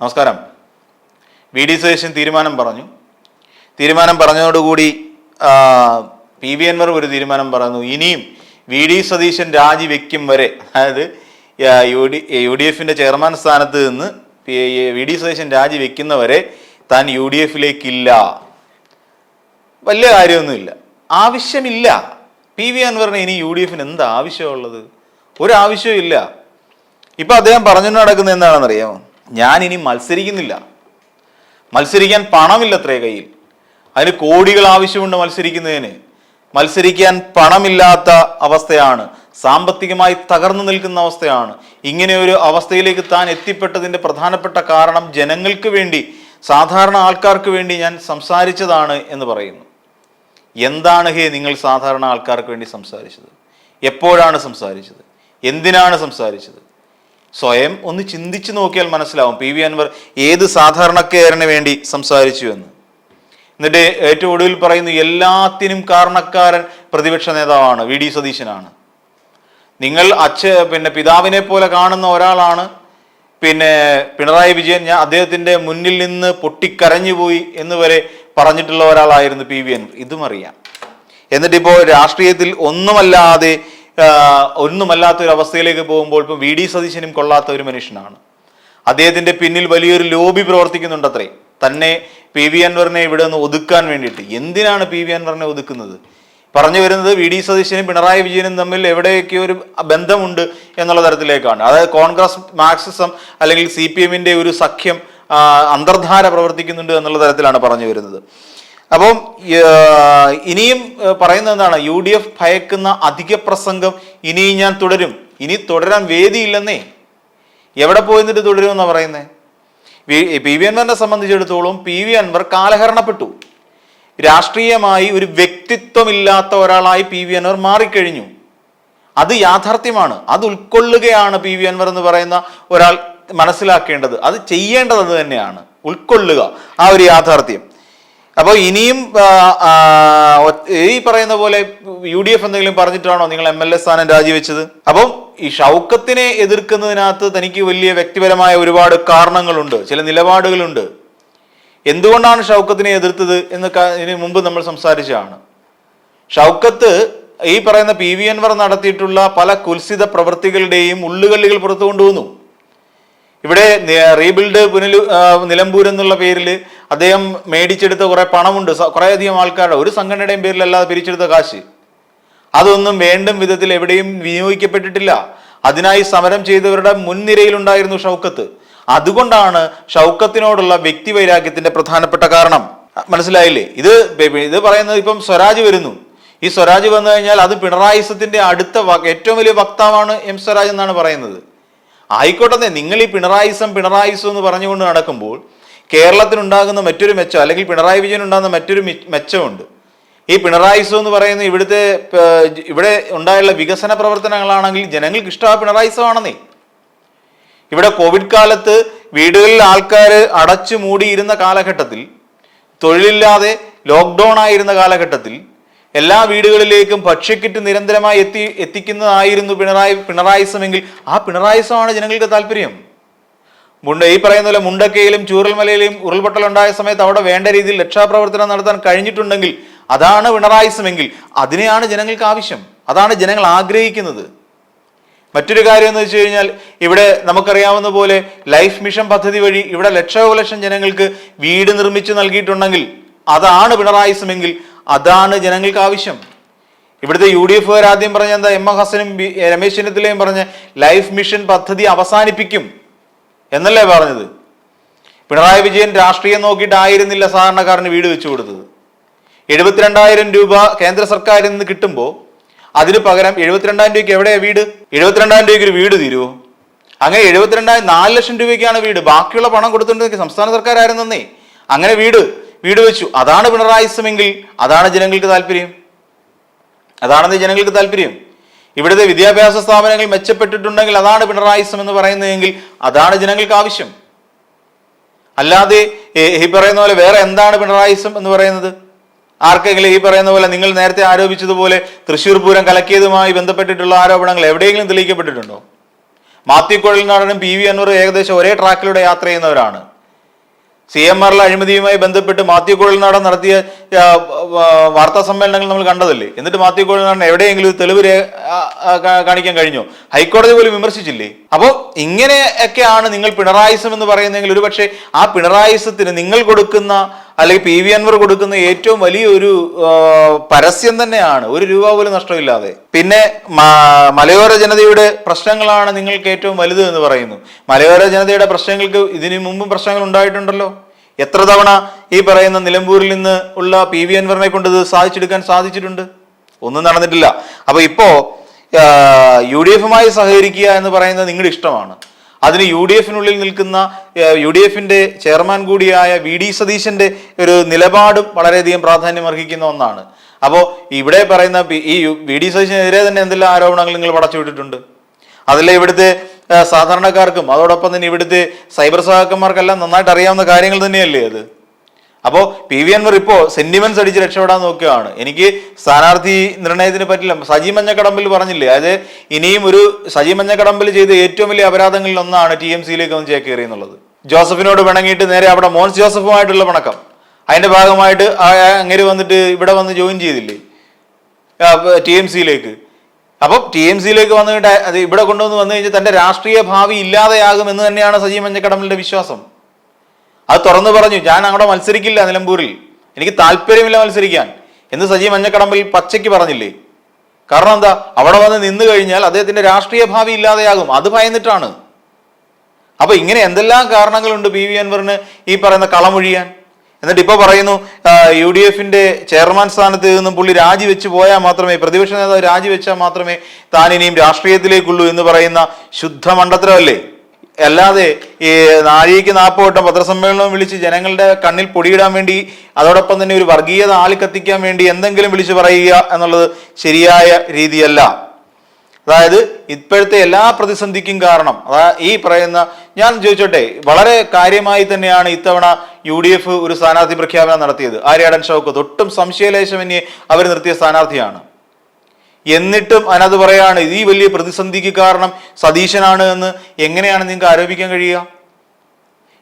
നമസ്കാരം. V D Sureshan തീരുമാനം പറഞ്ഞു. തീരുമാനം പറഞ്ഞതോടുകൂടി പി വി അൻവർ ഒരു തീരുമാനം പറഞ്ഞു ഇനിയും വി ഡി സതീശൻ രാജിവെക്കും വരെ അതായത് യു ഡി യു ഡി എഫിന്റെ ചെയർമാൻ സ്ഥാനത്ത് നിന്ന് വി ഡി സതീശൻ രാജിവെക്കുന്നവരെ താൻ യു ഡി എഫിലേക്കില്ല. വലിയ കാര്യമൊന്നുമില്ല. ആവശ്യമില്ല. പി വി അൻവറിന് ഇനി യു ഡി എഫിന് എന്താ ആവശ്യമുള്ളത്? ഒരു ആവശ്യവും ഇല്ല ഇപ്പം അദ്ദേഹം പറഞ്ഞു നടക്കുന്നത് എന്താണെന്നറിയാമോ? ഞാൻ ഇനി മത്സരിക്കുന്നില്ല. മത്സരിക്കാൻ പണമില്ലത്രേ കയ്യിൽ. അതിന് കോടികൾ ആവശ്യമുണ്ട് മത്സരിക്കുന്നതിന്. മത്സരിക്കാൻ പണമില്ലാത്ത അവസ്ഥയാണ്. സാമ്പത്തികമായി തകർന്നു നിൽക്കുന്ന അവസ്ഥയാണ്. ഇങ്ങനെ ഒരു അവസ്ഥയിലേക്ക് താൻ എത്തിപ്പെട്ടതിന്റെ പ്രധാനപ്പെട്ട കാരണം ജനങ്ങൾക്ക് വേണ്ടി സാധാരണ ആൾക്കാർക്ക് വേണ്ടി ഞാൻ സംസാരിച്ചതാണ് എന്ന് പറയുന്നു. എന്താണ് ഹേ നിങ്ങൾ സാധാരണ ആൾക്കാർക്ക് വേണ്ടി സംസാരിച്ചത്? എപ്പോഴാണ് സംസാരിച്ചത്? എന്തിനാണ് സംസാരിച്ചത്? സ്വയം ഒന്ന് ചിന്തിച്ചു നോക്കിയാൽ മനസ്സിലാവും. പി വി അൻവർ ഏത് സാധാരണക്കാരന് വേണ്ടി സംസാരിച്ചു എന്ന്. എന്നിട്ട് ഏറ്റവും ഒടുവിൽ പറയുന്നു എല്ലാത്തിനും കാരണക്കാരൻ പ്രതിപക്ഷ നേതാവാണ് വി. ഡി. സതീശനാണ്. നിങ്ങൾ അച്ഛ പിന്നെ പിതാവിനെ പോലെ കാണുന്ന ഒരാളാണ്. പിന്നെ പിണറായി വിജയൻ ഞാൻ അദ്ദേഹത്തിന്റെ മുന്നിൽ നിന്ന് പൊട്ടിക്കരഞ്ഞു പോയി എന്ന് വരെ പറഞ്ഞിട്ടുള്ള ഒരാളായിരുന്നു പി. വി. അൻവർ. ഇതും അറിയാം. എന്നിട്ടിപ്പോൾ രാഷ്ട്രീയത്തിൽ ഒന്നുമല്ലാതെ ആ, ഒന്നുമല്ലാത്ത ഒരു അവസ്ഥയിലേക്ക് പോകുമ്പോൾ ഇപ്പം വി ഡി സതീശനും കൊള്ളാത്ത ഒരു മനുഷ്യനാണ്. അദ്ദേഹത്തിന്റെ പിന്നിൽ വലിയൊരു ലോബി പ്രവർത്തിക്കുന്നുണ്ടത്രേ. തന്നെ പി വി അൻവറിനെ ഇവിടെ നിന്ന് ഒതുക്കാൻ വേണ്ടിയിട്ട്. എന്തിനാണ് പി വി അൻവറിനെ ഒതുക്കുന്നത്? പറഞ്ഞു വരുന്നത് വി ഡി സതീശനും പിണറായി വിജയനും തമ്മിൽ എവിടെയൊക്കെ ഒരു ബന്ധമുണ്ട് എന്നുള്ള തരത്തിലേക്കാണ്. അതായത് കോൺഗ്രസ് മാർക്സിസം അല്ലെങ്കിൽ സി പി ഒരു സഖ്യം അന്തർധാര പ്രവർത്തിക്കുന്നുണ്ട് എന്നുള്ള തരത്തിലാണ് പറഞ്ഞു വരുന്നത്. അപ്പം ഇനിയും പറയുന്ന പറയുന്നത് എന്താണ്? യു ഡി എഫ് ഭയക്കുന്ന അധിക പ്രസംഗം ഇനിയും ഞാൻ തുടരും. ഇനി തുടരാൻ വേദിയില്ലെന്നേ. എവിടെ പോയി നിന്നിട്ട് തുടരുമെന്നാണ് പറയുന്നത് പി വി അൻവറിനെ സംബന്ധിച്ചിടത്തോളം പി വി അൻവർ കാലഹരണപ്പെട്ടു. രാഷ്ട്രീയമായി ഒരു വ്യക്തിത്വമില്ലാത്ത ഒരാളായി പി വി അൻവർ മാറിക്കഴിഞ്ഞു. അത് യാഥാർത്ഥ്യമാണ്. അത് ഉൾക്കൊള്ളുകയാണ് പി വി അൻവർ എന്ന് പറയുന്ന ഒരാൾ മനസ്സിലാക്കേണ്ടത്. അത് ചെയ്യേണ്ടത് തന്നെയാണ്. ഉൾക്കൊള്ളുക. ആ ഒരു യാഥാർത്ഥ്യം. അപ്പോൾ ഇനിയും ഈ പറയുന്ന പോലെ യു ഡി എഫ് എന്തെങ്കിലും പറഞ്ഞിട്ടാണോ നിങ്ങൾ എം എൽ എ സ്ഥാനം രാജിവെച്ചത്? അപ്പം ഈ ഷൗക്കത്തിനെ എതിർക്കുന്നതിനകത്ത് തനിക്ക് വലിയ വ്യക്തിപരമായ ഒരുപാട് കാരണങ്ങളുണ്ട് ചില നിലപാടുകളുണ്ട്. എന്തുകൊണ്ടാണ് ഷൗക്കത്തിനെ എതിർത്തത് എന്ന് ഇതിനു മുമ്പ് നമ്മൾ സംസാരിച്ചതാണ്. ഷൗക്കത്ത് ഈ പറയുന്ന പി വി അൻവർ നടത്തിയിട്ടുള്ള പല കുൽസിത പ്രവൃത്തികളുടെയും ഉള്ളുകള്ളികൾ പുറത്തു കൊണ്ടുവന്നു. ഇവിടെ റീബിൽഡ് പുനലു നിലമ്പൂർ എന്നുള്ള പേരിൽ അദ്ദേഹം മേടിച്ചെടുത്ത കുറെ പണമുണ്ട്. കുറേയധികം ആൾക്കാരുടെ ഒരു സംഘടനയുടെയും പേരിലല്ലാതെ പിരിച്ചെടുത്ത കാശ്. അതൊന്നും വേണ്ടും വിധത്തിൽ എവിടെയും വിനിയോഗിക്കപ്പെട്ടിട്ടില്ല. അതിനായി സമരം ചെയ്തവരുടെ മുൻനിരയിലുണ്ടായിരുന്നു ഷൗക്കത്ത്. അതുകൊണ്ടാണ് ഷൗക്കത്തിനോടുള്ള വ്യക്തി വൈരാഗ്യത്തിന്റെ പ്രധാനപ്പെട്ട കാരണം. മനസ്സിലായില്ലേ? ഇത് ഇത് പറയുന്നത് ഇപ്പം സ്വരാജ് വരുന്നു. ഈ സ്വരാജ് വന്നു കഴിഞ്ഞാൽ അത് പിണറായിസത്തിന്റെ അടുത്ത ഏറ്റവും വലിയ വക്താവാണ് എം സ്വരാജ് എന്നാണ് പറയുന്നത്. ആയിക്കോട്ടെ നിങ്ങൾ ഈ പിണറായിസം പിണറായിസം എന്ന് പറഞ്ഞുകൊണ്ട് നടക്കുമ്പോൾ കേരളത്തിനുണ്ടാകുന്ന മറ്റൊരു മെച്ചം അല്ലെങ്കിൽ പിണറായി വിജയൻ ഉണ്ടാകുന്ന മറ്റൊരു മെച്ചമുണ്ട്. ഈ പിണറായിസം എന്ന് പറയുന്ന ഇവിടുത്തെ ഇവിടെ ഉണ്ടായുള്ള വികസന പ്രവർത്തനങ്ങളാണെങ്കിൽ ജനങ്ങൾക്ക് ഇഷ്ടം ആ പിണറായിസമാണെന്നേ ഇവിടെ കോവിഡ് കാലത്ത് വീടുകളിൽ ആൾക്കാർ അടച്ചു മൂടിയിരുന്ന കാലഘട്ടത്തിൽ തൊഴിലില്ലാതെ ലോക്ക്ഡൗൺ ആയിരുന്ന കാലഘട്ടത്തിൽ എല്ലാ വീടുകളിലേക്കും ഭക്ഷ്യക്കിറ്റ് നിരന്തരമായി എത്തി എത്തിക്കുന്നതായിരുന്നു പിണറായി പിണറായിസമെങ്കിൽ ആ പിണറായിസമാണ് ജനങ്ങൾക്ക് താല്പര്യം. മുണ്ട ഈ പറയുന്ന പോലെ മുണ്ടക്കയിലും ചൂരൽമലയിലും ഉരുൾപൊട്ടലുണ്ടായ സമയത്ത് അവിടെ വേണ്ട രീതിയിൽ രക്ഷാപ്രവർത്തനം നടത്താൻ കഴിഞ്ഞിട്ടുണ്ടെങ്കിൽ അതാണ് പിണറായിസമെങ്കിൽ അതിനെയാണ് ജനങ്ങൾക്ക് ആവശ്യം. അതാണ് ജനങ്ങൾ ആഗ്രഹിക്കുന്നത്. മറ്റൊരു കാര്യം എന്ന് വെച്ച് കഴിഞ്ഞാൽ ഇവിടെ നമുക്കറിയാവുന്ന പോലെ ലൈഫ് മിഷൻ പദ്ധതി വഴി ഇവിടെ ലക്ഷോപലക്ഷം ജനങ്ങൾക്ക് വീട് നിർമ്മിച്ചു നൽകിയിട്ടുണ്ടെങ്കിൽ അതാണ് പിണറായിസമെങ്കിൽ അതാണ് ജനങ്ങൾക്ക് ആവശ്യം. ഇവിടുത്തെ യു ഡി എഫുകാർ ആദ്യം പറഞ്ഞ എന്താ എം എ ഹസനും രമേശ് ചെന്നിത്തലയും പറഞ്ഞ ലൈഫ് മിഷൻ പദ്ധതി അവസാനിപ്പിക്കും. എന്നല്ലേ പറഞ്ഞത്? പിണറായി വിജയൻ രാഷ്ട്രീയം നോക്കിയിട്ടായിരുന്നില്ല സാധാരണക്കാരന് വീട് വെച്ചു കൊടുത്തത്. എഴുപത്തിരണ്ടായിരം രൂപ കേന്ദ്ര സർക്കാരിൽ നിന്ന് കിട്ടുമ്പോൾ അതിന് പകരം എഴുപത്തിരണ്ടായിരം രൂപയ്ക്ക് എവിടെയാണ് വീട്? എഴുപത്തിരണ്ടായിരം രൂപയ്ക്ക് ഒരു വീട് തീരുമോ അങ്ങനെ എഴുപത്തിരണ്ടായിരം നാല് ലക്ഷം രൂപയ്ക്കാണ് വീട്. ബാക്കിയുള്ള പണം കൊടുത്തിട്ടുണ്ടെങ്കിൽ സംസ്ഥാന സർക്കാർ സർക്കാരായിരുന്നേ അങ്ങനെ വീട് വീട് വെച്ചു. അതാണ് പിണറായിസമെങ്കിൽ അതാണ് ജനങ്ങൾക്ക് താല്പര്യം. അതാണെന്ന് ജനങ്ങൾക്ക് താല്പര്യം. ഇവിടുത്തെ വിദ്യാഭ്യാസ സ്ഥാപനങ്ങൾ മെച്ചപ്പെട്ടിട്ടുണ്ടെങ്കിൽ അതാണ് പിണറായിസം എന്ന് പറയുന്നതെങ്കിൽ അതാണ് ജനങ്ങൾക്ക് ആവശ്യം. അല്ലാതെ ഈ പറയുന്ന പോലെ വേറെ എന്താണ് പിണറായിസം എന്ന് പറയുന്നത്? ആർക്കെങ്കിലും ഈ പറയുന്ന പോലെ നിങ്ങൾ നേരത്തെ ആരോപിച്ചതുപോലെ തൃശ്ശൂർ പൂരം കലക്കിയതുമായി ബന്ധപ്പെട്ടിട്ടുള്ള ആരോപണങ്ങൾ എവിടെയെങ്കിലും തെളിയിക്കപ്പെട്ടിട്ടുണ്ടോ? മാത്യു കുഴൽനാടനും പി വി അന്നൂർ ഏകദേശം ഒരേ ട്രാക്കിലൂടെ യാത്ര ചെയ്യുന്നവരാണ്. സി എം ആറിലെ അഴിമതിയുമായി ബന്ധപ്പെട്ട് മാത്യു കുഴൽനാടൻ നടത്തിയ വാർത്താ സമ്മേളനങ്ങൾ നമ്മൾ കണ്ടതല്ലേ? എന്നിട്ട് മാത്യു കുഴൽനാടൻ എവിടെയെങ്കിലും തെളിവ് കാണിക്കാൻ കഴിഞ്ഞോ? ഹൈക്കോടതി പോലും വിമർശിച്ചില്ലേ? അപ്പോൾ ഇങ്ങനെയൊക്കെയാണ് നിങ്ങൾ പിണറായിസം എന്ന് പറയുന്നെങ്കിൽ ഒരുപക്ഷേ ആ പിണറായിസത്തിന് നിങ്ങൾ കൊടുക്കുന്ന അല്ലെങ്കിൽ പി വി അൻവർ കൊടുക്കുന്ന ഏറ്റവും വലിയ ഒരു പരസ്യം തന്നെയാണ്. ഒരു രൂപ പോലും നഷ്ടമില്ലാതെ. പിന്നെ മലയോര ജനതയുടെ പ്രശ്നങ്ങളാണ് നിങ്ങൾക്ക് ഏറ്റവും വലുത് എന്ന് പറയുന്നു. മലയോര ജനതയുടെ പ്രശ്നങ്ങൾക്ക് ഇതിനു മുമ്പും പ്രശ്നങ്ങൾ ഉണ്ടായിട്ടുണ്ടല്ലോ. എത്ര തവണ ഈ പറയുന്ന നിലമ്പൂരിൽ നിന്ന് ഉള്ള പി വി അൻവറിനെ കൊണ്ട് ഇത് സാധിച്ചെടുക്കാൻ സാധിച്ചിട്ടുണ്ട്? ഒന്നും നടന്നിട്ടില്ല. അപ്പൊ ഇപ്പോ യു ഡി എഫുമായി സഹകരിക്കുക എന്ന് പറയുന്നത് നിങ്ങളുടെ ഇഷ്ടമാണ്. അതിന് യു ഡി എഫിനുള്ളിൽ നിൽക്കുന്ന യു ഡി എഫിന്റെ ചെയർമാൻ കൂടിയായ വി ഡി സതീശന്റെ ഒരു നിലപാടും വളരെയധികം പ്രാധാന്യം അർഹിക്കുന്ന ഒന്നാണ്. അപ്പോൾ ഇവിടെ പറയുന്ന ഈ വി ഡി സതീശനെതിരെ തന്നെ എന്തെല്ലാം ആരോപണങ്ങൾ നിങ്ങൾ പടച്ചുവിട്ടിട്ടുണ്ട് അതിലെ ഇവിടുത്തെ സാധാരണക്കാർക്കും അതോടൊപ്പം തന്നെ ഇവിടുത്തെ സൈബർ സഹാക്കന്മാർക്കെല്ലാം നന്നായിട്ട് അറിയാവുന്ന കാര്യങ്ങൾ തന്നെയല്ലേ അത്? അപ്പോൾ പി വി അൻവർ ഇപ്പോൾ സെന്റിമെന്റ്സ് അടിച്ച് രക്ഷപ്പെടാൻ നോക്കുകയാണ്. എനിക്ക് സ്ഥാനാർത്ഥി നിർണയത്തിന് പറ്റില്ല. സജി മഞ്ഞക്കടമ്പിൽ പറഞ്ഞില്ലേ? അതായത് ഇനിയും ഒരു സജി മഞ്ഞക്കടമ്പിൽ ചെയ്ത ഏറ്റവും വലിയ അപരാധങ്ങളിൽ ഒന്നാണ് ടി എം സിയിലേക്ക് ഒന്ന് ചേക്കേറി എന്നുള്ളത് ജോസഫിനോട് പിണങ്ങിയിട്ട് നേരെ അവിടെ മോൻസ് ജോസഫുമായിട്ടുള്ള പിണക്കം. അതിന്റെ ഭാഗമായിട്ട് അങ്ങനെ വന്നിട്ട് ഇവിടെ വന്ന് ജോയിൻ ചെയ്തില്ലേ? ടി എം സിയിലേക്ക്. അപ്പം ടി എം സിയിലേക്ക് വന്നിട്ട് അത് ഇവിടെ കൊണ്ടുവന്ന് വന്നു കഴിഞ്ഞാൽ തന്റെ രാഷ്ട്രീയ ഭാവി ഇല്ലാതെയാകും എന്ന് തന്നെയാണ് സജി മഞ്ഞക്കടമ്പലിന്റെ വിശ്വാസം. അത് തുറന്നു പറഞ്ഞു ഞാൻ അവിടെ മത്സരിക്കില്ല നിലമ്പൂരിൽ. എനിക്ക് താല്പര്യമില്ല മത്സരിക്കാൻ. എന്ന് സജീവ് മഞ്ഞക്കടമ്പിൽ പച്ചയ്ക്ക് പറഞ്ഞില്ലേ? കാരണം എന്താ? അവിടെ വന്ന് നിന്നു കഴിഞ്ഞാൽ അദ്ദേഹത്തിന്റെ രാഷ്ട്രീയ ഭാവി ഇല്ലാതെയാകും. അത് ഭയന്നിട്ടാണ്. അപ്പൊ ഇങ്ങനെ എന്തെല്ലാം കാരണങ്ങളുണ്ട് പി വി അൻവറിന് ഈ പറയുന്ന കളമൊഴിയാൻ? എന്നിട്ട് ഇപ്പൊ പറയുന്നു യു ഡി എഫിന്റെ ചെയർമാൻ സ്ഥാനത്ത് നിന്നും പുള്ളി രാജിവെച്ച് പോയാൽ മാത്രമേ പ്രതിപക്ഷ നേതാവ് രാജിവെച്ചാൽ മാത്രമേ താൻ ഇനിയും രാഷ്ട്രീയത്തിലേക്കുള്ളൂ എന്ന് പറയുന്ന ശുദ്ധ മണ്ടത്തരമല്ലേ അല്ലാതെ ഈ നാഴികയ്ക്ക് നാൽപ്പത് വട്ടം പത്രസമ്മേളനം വിളിച്ച് ജനങ്ങളുടെ കണ്ണിൽ പൊടിയിടാൻ വേണ്ടി അതോടൊപ്പം തന്നെ ഒരു വർഗീയത ആളി കത്തിക്കാൻ വേണ്ടി എന്തെങ്കിലും വിളിച്ചു പറയുക എന്നുള്ളത് ശരിയായ രീതിയല്ല. അതായത് ഇപ്പോഴത്തെ എല്ലാ പ്രതിസന്ധിക്കും കാരണം അതാ ഈ പറയുന്ന ഞാൻ ചോദിച്ചോട്ടെ വളരെ കാര്യമായി തന്നെയാണ് ഇത്തവണ യു ഡി എഫ് ഒരു സ്ഥാനാർത്ഥി പ്രഖ്യാപനം നടത്തിയത്. ആര്യാടൻ ഷോക്ക് ഒട്ടും സംശയലേശമന്യേ അവർ നിർത്തിയ സ്ഥാനാർത്ഥിയാണ്. എന്നിട്ടും അതിനകത്ത് പറയാണ് ഈ വലിയ പ്രതിസന്ധിക്ക് കാരണം സതീശനാണ് എന്ന് എങ്ങനെയാണ് നിങ്ങൾക്ക് ആരോപിക്കാൻ കഴിയുക?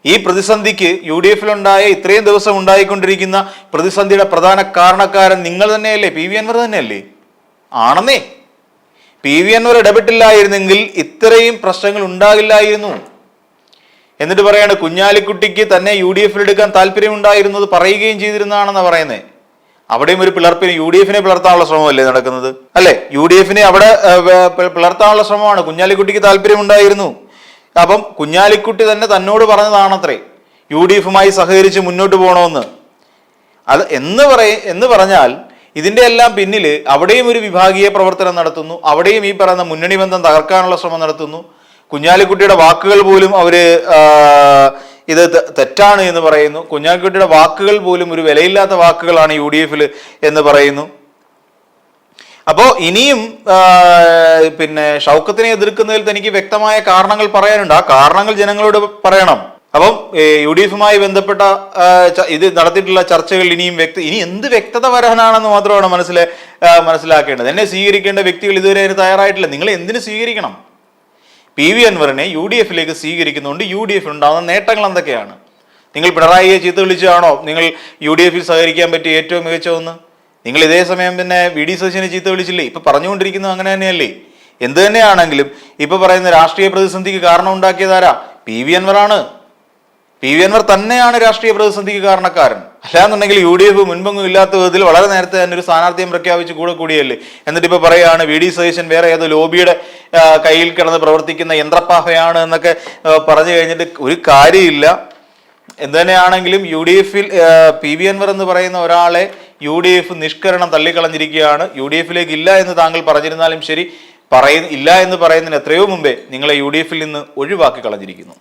ഈ പ്രതിസന്ധിക്ക് യു ഡി എഫിലുണ്ടായ ഇത്രയും ദിവസം ഉണ്ടായിക്കൊണ്ടിരിക്കുന്ന പ്രതിസന്ധിയുടെ പ്രധാന കാരണക്കാരൻ നിങ്ങൾ തന്നെയല്ലേ? പി വി അൻവർ തന്നെയല്ലേ? ആണെന്നേ. പി വി അൻവർ ഇടപെട്ടില്ലായിരുന്നെങ്കിൽ ഇത്രയും പ്രശ്നങ്ങൾ ഉണ്ടാകില്ലായിരുന്നു. എന്നിട്ട് പറയാണ് കുഞ്ഞാലിക്കുട്ടിക്ക് തന്നെ യു ഡി എഫിൽ എടുക്കാൻ താല്പര്യമുണ്ടായിരുന്നത് പറയുകയും ചെയ്തിരുന്നതാണെന്നാണ് പറയുന്നത് അവിടെയും ഒരു പിളർപ്പിന് യു ഡി എഫിനെ പിളർത്താനുള്ള ശ്രമമല്ലേ നടക്കുന്നത്? അല്ലെ? യു ഡി എഫിനെ അവിടെ പിളർത്താനുള്ള ശ്രമമാണ്. കുഞ്ഞാലിക്കുട്ടിക്ക് താല്പര്യമുണ്ടായിരുന്നു. അപ്പം കുഞ്ഞാലിക്കുട്ടി തന്നെ തന്നോട് പറഞ്ഞതാണത്രേ. യു ഡി എഫുമായി സഹകരിച്ച് മുന്നോട്ട് പോകണമെന്ന് അത് എന്ന് പറയ എന്ന് പറഞ്ഞാൽ ഇതിന്റെ എല്ലാം പിന്നിൽ അവിടെയും ഒരു വിഭാഗീയ പ്രവർത്തനം നടത്തുന്നു. അവിടെയും ഈ പറയുന്ന മുന്നണി ബന്ധം തകർക്കാനുള്ള ശ്രമം നടത്തുന്നു. കുഞ്ഞാലിക്കുട്ടിയുടെ വാക്കുകൾ പോലും അവർ ആ, ഇത് തെറ്റാണ് എന്ന് പറയുന്നു. കുഞ്ഞാക്കുട്ടിയുടെ വാക്കുകൾ പോലും ഒരു വിലയില്ലാത്ത വാക്കുകളാണ് യു ഡി എഫിൽ എന്ന് പറയുന്നു. അപ്പോ ഇനിയും പിന്നെ ഷൗക്കത്തിനെ എതിർക്കുന്നതിൽ തനിക്ക് വ്യക്തമായ കാരണങ്ങൾ പറയാനുണ്ട്. ആ കാരണങ്ങൾ ജനങ്ങളോട് പറയണം. അപ്പം യു ഡി എഫുമായി ബന്ധപ്പെട്ട ഇത് നടത്തിയിട്ടുള്ള ചർച്ചകൾ ഇനിയും വ്യക്ത ഇനി എന്ത് വ്യക്തത വരാനാണെന്ന് മാത്രമാണ് മനസ്സിലെ മനസ്സിലാക്കേണ്ടത്. എന്നെ സ്വീകരിക്കേണ്ട വ്യക്തികൾ ഇതുവരെ അതിന് തയ്യാറായിട്ടില്ല. നിങ്ങൾ എന്തിനു സ്വീകരിക്കണം? പി വി അൻവറിനെ യു ഡി എഫിലേക്ക് സ്വീകരിക്കുന്നതുകൊണ്ട് യു ഡി എഫിൽ ഉണ്ടാകുന്ന നേട്ടങ്ങൾ എന്തൊക്കെയാണ്? നിങ്ങൾ പിണറായിയെ ചീത്ത വിളിച്ചതാണോ? നിങ്ങൾ യു ഡി എഫിൽ സഹകരിക്കാൻ പറ്റിയ ഏറ്റവും മികച്ച ഒന്ന്? നിങ്ങൾ ഇതേ സമയം പിന്നെ വി ഡി സതീശനെ ചീത്ത വിളിച്ചില്ലേ? ഇപ്പൊ പറഞ്ഞുകൊണ്ടിരിക്കുന്നത് അങ്ങനെ തന്നെയല്ലേ? എന്ത് തന്നെയാണെങ്കിലും ഇപ്പൊ പറയുന്ന രാഷ്ട്രീയ പ്രതിസന്ധിക്ക് കാരണം ഉണ്ടാക്കിയതാരാ പി വി അൻവറാണ് പി വി അൻവർ തന്നെയാണ് രാഷ്ട്രീയ പ്രതിസന്ധിക്ക് കാരണക്കാരൻ. അല്ലാന്നുണ്ടെങ്കിൽ യു ഡി എഫ് മുൻപൊന്നും ഇല്ലാത്ത വിധത്തിൽ വളരെ നേരത്തെ തന്നെ ഒരു സ്ഥാനാർത്ഥിയെ പ്രഖ്യാപിച്ച് കൂടെ കൂടിയല്ലേ? എന്നിട്ട് ഇപ്പൊ പറയുകയാണ് വി ഡി സതീശൻ വേറെ ഏതോ ലോബിയുടെ കയ്യിൽ കിടന്ന് പ്രവർത്തിക്കുന്ന യന്ത്രപ്പാഹയാണ് എന്നൊക്കെ പറഞ്ഞു കഴിഞ്ഞിട്ട് ഒരു കാര്യമില്ല. എന്ത് തന്നെയാണെങ്കിലും യു ഡി എഫിൽ പി വി അൻവർ എന്ന് പറയുന്ന ഒരാളെ യു ഡി എഫ് നിഷ്കരണം തള്ളിക്കളഞ്ഞിരിക്കുകയാണ്. യു ഡി എഫിലേക്ക് ഇല്ല എന്ന് താങ്കൾ പറഞ്ഞിരുന്നാലും ശരി പറയുന്ന ഇല്ല എന്ന് പറയുന്നതിന് എത്രയോ മുമ്പേ നിങ്ങളെ യു ഡി എഫിൽ നിന്ന് ഒഴിവാക്കി കളഞ്ഞിരിക്കുന്നു.